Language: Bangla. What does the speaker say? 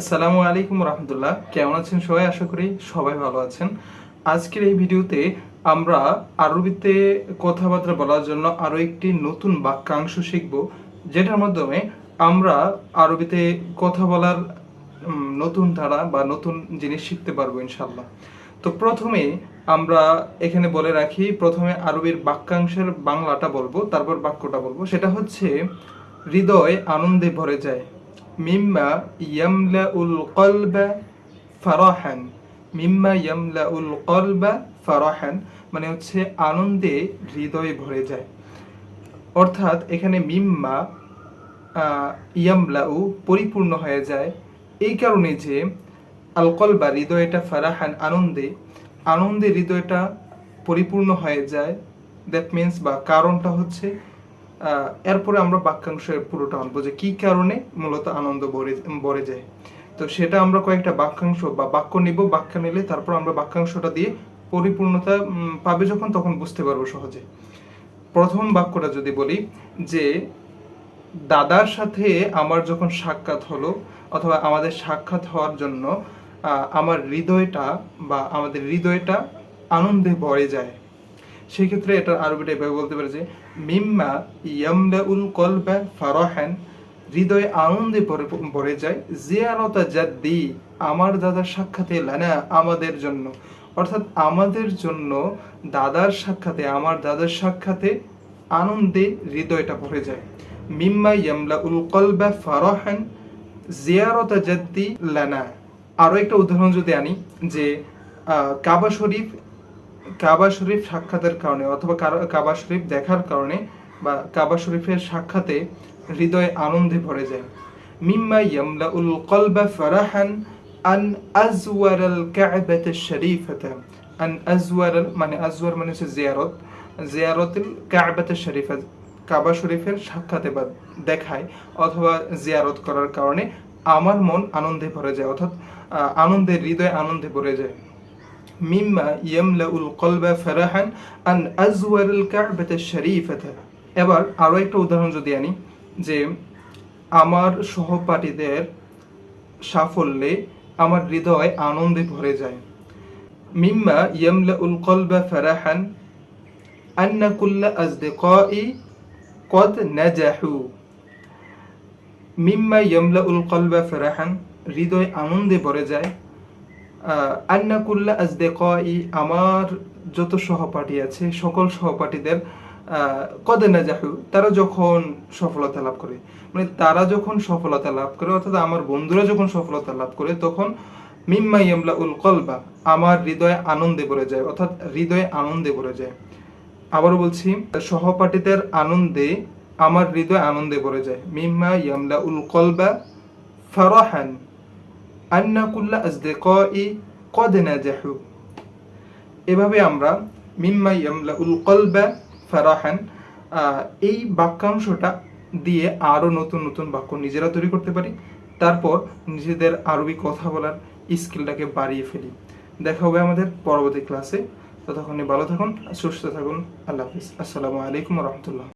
আসসালামু আলাইকুম রহমতুল্লাহ। কেমন আছেন সবাই? আশা করি সবাই ভালো আছেন। আজকের এই ভিডিওতে আমরা আরবিতে কথাবার্তা বলার জন্য আরও একটি নতুন বাক্যাংশ শিখব, যেটার মাধ্যমে আমরা আরবিতে কথা বলার নতুন ধারা বা নতুন জিনিস শিখতে পারব ইনশাল্লাহ তো প্রথমে আমরা এখানে বলে রাখি, প্রথমে আরবির বাক্যাংশের বাংলাটা বলব, তারপর বাক্যটা বলব। সেটা হচ্ছে, হৃদয় আনন্দে ভরে যায়। মিম্মা ইয়ামলাউল কলবা ফারাহান মিম্মা কলবা ফারাহান মানে হচ্ছে আনন্দে হৃদয় ভরে যায়। অর্থাৎ এখানে মিম্মা ইয়ামলাউ পরিপূর্ণ হয়ে যায়। এই কারণে যে আলকল বা হৃদয়টা ফারাহান আনন্দে আনন্দে হৃদয়টা পরিপূর্ণ হয়ে যায়। দ্যাট মিন্স বা কারণটা হচ্ছে এরপরে আমরা বাক্যাংশের পুরোটা আনব যে কি কারণে মূলত আনন্দ ভরে ভরে যায়। তো সেটা আমরা কয়েকটা বাক্যাংশ বা বাক্য নিব, বাক্য নিলে তারপর আমরা বাক্যাংশটা দিয়ে পরিপূর্ণতা পাবে যখন, তখন বুঝতে পারব সহজে। প্রথম বাক্যটা যদি বলি যে, দাদার সাথে আমার যখন সাক্ষাৎ হলো, অথবা আমাদের সাক্ষাৎ হওয়ার জন্য আমার হৃদয়টা বা আমাদের হৃদয়টা আনন্দে ভরে যায়। সেই ক্ষেত্রে এটা আরবিটা এভাবে বলতে পারে যে, মিম্মা ইয়ামলাউল কলবা ফারাহান হৃদয়ে আনন্দে ভরে যায় জিয়ারতা জাদ্দি আমার দাদার সাক্ষাতে লানা আমাদের জন্য অর্থাৎ আমাদের জন্য দাদার সাক্ষাতে আমার দাদার সাক্ষাতে আনন্দে হৃদয়টা ভরে যায় মিম্মা ইয়ামলাউল কলবা ফারাহান জিয়ারতা জাদ্দি লানা আরও একটা উদাহরণ যদি আনি যে কাবা শরীফ কাবা শরীফ সাক্ষাতের কারণে অথবা কাবা শরীফ দেখার কারণে বা কাবা শরীফের সাক্ষাতে হৃদয় আনন্দে ভরে যায়। মিম্মা ইয়ামলাউল কলবা ফারাহান আন আজওয়ারাল কাবাতা শরীফাতা। আন আজওয়ারাল মানে আজওয়ার মানে হচ্ছে জিয়ারত। জিয়ারতুল কাবাতা শরীফা কাবা শরীফের সাক্ষাতে বা দেখায় অথবা জিয়ারত করার কারণে আমার মন আনন্দে ভরে যায় অর্থাৎ আহ, আনন্দে হৃদয় আনন্দে ভরে যায়। মিম্মা ইয়ামলাউল কলবা ফারাহান আন কাবাতা শরীফাতা এবার আরও একটা উদাহরণ যদি আনি, যে আমার সহপাঠীদের সাফল্যে আমার হৃদয় আনন্দে ভরে যায়। মিম্মা ইয়ামলাউল কলবা ফারাহান আন্না কুল্লা আজদিকাই কদ নাজাহু মিম্মা ইয়ামলাউল কলবা ফারাহান হৃদয় আনন্দে ভরে যায়। আহ, আন্না কুল্লা আজদেকাই আমার যত সহপাঠী আছে সকল সহপাঠীদের কদে নাজাহু তারা যখন সফলতা লাভ করে মানে তারা যখন সফলতা লাভ করে অর্থাৎ আমার বন্ধুরা যখন সফলতা লাভ করে তখন মিম্মা ইয়ামলা উল কলবা আমার হৃদয়ে আনন্দে ভরে যায় অর্থাৎ হৃদয়ে আনন্দে ভরে যায়। আবারও বলছি সহপাঠীদের আনন্দে আমার হৃদয় আনন্দে ভরে যায়। মিম্মা ইয়ামলা উল কলবা ফারাহান। আন্না কুল্লা আজদিকাই কদ নাজাহু। এভাবে আমরা মিম্মা ইয়ামলা উল কলবা ফারাহান এই বাক্যাংশটা দিয়ে আরও নতুন নতুন বাক্য নিজেরা তৈরি করতে পারি। তারপর নিজেদের আরবি কথা বলার স্কিলটাকে বাড়িয়ে ফেলি। দেখা হবে আমাদের পরবর্তী ক্লাসে। ততক্ষণে ভালো থাকুন, সুস্থ থাকুন। আল্লাহ হাফিজ। আসসালামু আলাইকুম রহমতুল্লাহ।